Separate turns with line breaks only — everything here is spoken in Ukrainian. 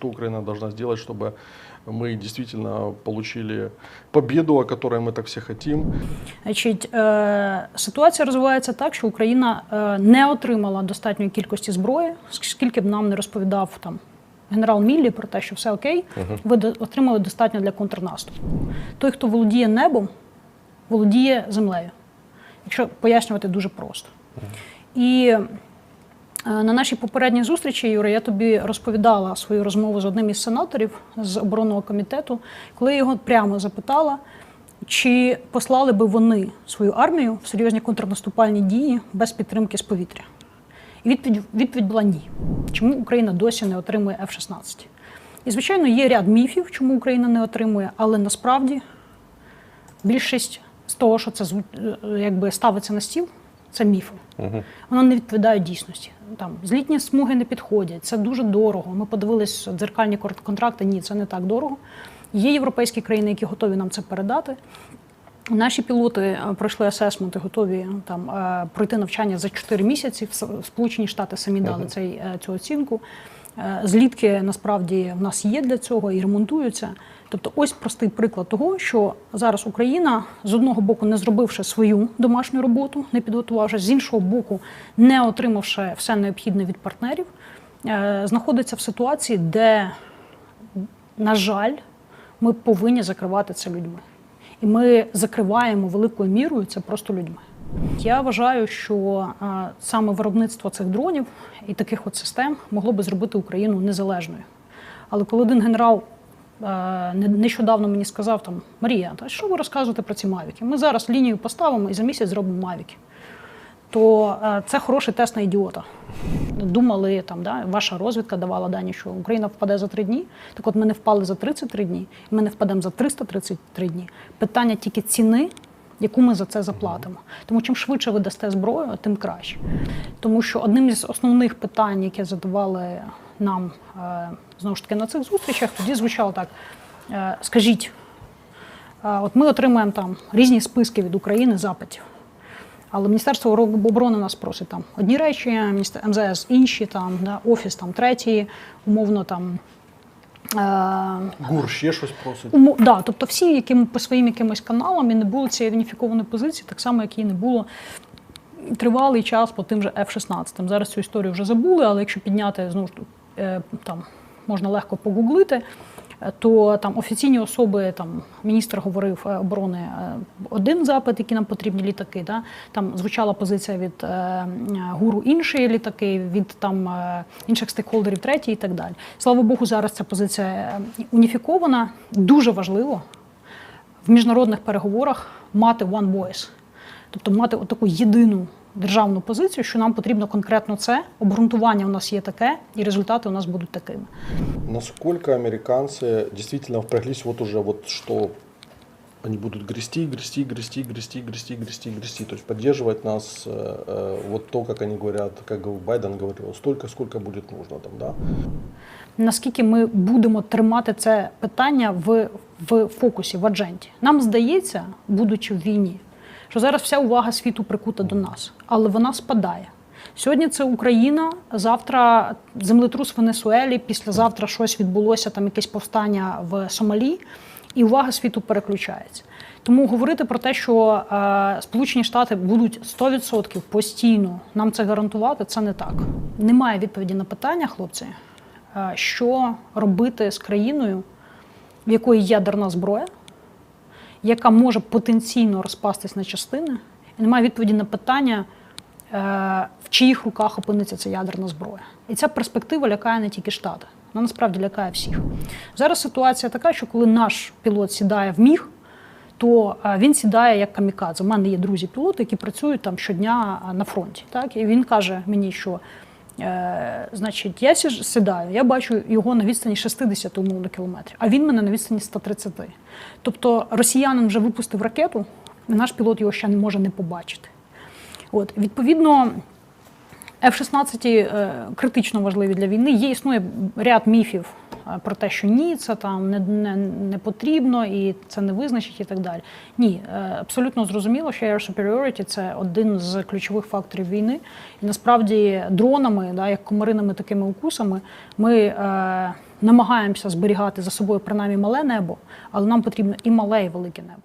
что Украина должна сделать, чтобы мы действительно получили победу, о которой мы так все хотим.
Значить, е, ситуація розвивається так, що Україна е, не отримала достатньої кількості зброї, скільки б нам не розповідав там генерал Міллі про те, що все окей, ви до- отримали достатньо для контрнаступу. Той, хто володіє небом, володіє землею. Якщо пояснювати дуже просто. І е, на нашій попередній зустрічі, Юра, я тобі розповідала свою розмову з одним із сенаторів з оборонного комітету, коли я його прямо запитала, чи послали би вони свою армію в серйозні контрнаступальні дії без підтримки з повітря. І відповідь, відповідь була ні. Чому Україна досі не отримує F-16? І, звичайно, є ряд міфів, чому Україна не отримує, але насправді більшість з того, що це е, якби ставиться на стіл, це міфи. Воно не відповідає дійсності. Там злітні смуги не підходять, це дуже дорого. Ми подивились дзеркальні контракти. Ні, це не так дорого. Є європейські країни, які готові нам це передати. Наші пілоти е, пройшли асесменти, готові там е, пройти навчання за 4 місяці. В Сполучені Штати самі дали цей, е, цю оцінку. Е, Злітки насправді в нас є для цього і ремонтуються. Тобто, ось простий приклад того, що зараз Україна з одного боку не зробивши свою домашню роботу, не підготувавши, з іншого боку, не отримавши все необхідне від партнерів, е, знаходиться в ситуації, де на жаль, ми повинні закривати це людьми. І ми закриваємо великою мірою це просто людьми. Я вважаю, що е, саме виробництво цих дронів і таких от систем могло би зробити Україну незалежною. Але коли один генерал е, нещодавно мені сказав там Марія, та що ви розказуєте про ці мавіки? Ми зараз лінію поставимо і за місяць зробимо мавіки. То е, це хороший тест на ідіота. Думали, там, да, ваша розвідка давала дані, що Україна впаде за три дні. Так от ми не впали за 33 дні, і ми не впадемо за 333 дні. Питання тільки ціни, яку ми за це заплатимо. Тому чим швидше ви дасте зброю, тим краще. Тому що одним із основних питань, яке задавали нам е, знову ж таки на цих зустрічах, тоді звучало так: е, скажіть, е, от ми отримуємо там різні списки від України запитів. Але Міністерство оборони нас просить там одні речі, МЗС інші, там да, офіс там треті, умовно там.
ГУР ще щось просить.
Умо- да, тобто всі, яким по своїм якимось каналам і не було цієї уніфікованої позиції, так само, як і не було тривалий час по тим же F-16. Зараз цю історію вже забули, але якщо підняти знову ж е, там можна легко погуглити, то там офіційні особи, там міністр говорив е, оборони е, один запит, які нам потрібні літаки. Да? Там звучала позиція від е, гуру інші літаки, від там інших стейкхолдерів треті і так далі. Слава Богу, зараз ця позиція уніфікована. Дуже важливо в міжнародних переговорах мати one voice, тобто мати таку єдину державну позицію, що нам потрібно конкретно це. Обґрунтування у нас є таке, і результати у нас будуть такими.
Насколько американцы действительно впряглись вот уже вот что они будут грести, грести, грести, грести, грести, грести, грести. То есть поддерживать нас э, э, вот то, как они говорят, как Байден говорил, столько, сколько будет нужно там, да?
Наскільки ми будемо тримати це питання в, в фокусі, в адженті? Нам здається, будучи в війні, що зараз вся увага світу прикута до нас, але вона спадає. Сьогодні це Україна, завтра землетрус в Венесуелі, післязавтра щось відбулося, там якесь повстання в Сомалі, і увага світу переключається. Тому говорити про те, що е, Сполучені Штати будуть 100% постійно нам це гарантувати, це не так. Немає відповіді на питання, хлопці, е, що робити з країною, в якої ядерна зброя, яка може потенційно розпастись на частини, і немає відповіді на питання, е, в чиїх руках опиниться ця ядерна зброя. І ця перспектива лякає не тільки Штати, вона насправді лякає всіх. Зараз ситуація така, що коли наш пілот сідає в міг, то е, він сідає як камікадзе. У мене є друзі-пілоти, які працюють там щодня е, на фронті. Так? І він каже мені, що е, значить, я сідаю, я бачу його на відстані 60 умовно кілометрів, а він мене на відстані 130. Тобто росіянин вже випустив ракету, і наш пілот його ще не може не побачити. От, відповідно, F-16 е, критично важливі для війни. Є існує ряд міфів про те, що ні, це там не, не, не потрібно і це не визначить і так далі. Ні, е, абсолютно зрозуміло, що air superiority – це один з ключових факторів війни. І насправді дронами, да, як комариними такими укусами, ми е, намагаємося зберігати за собою принаймні мале небо, але нам потрібно і мале, і велике небо.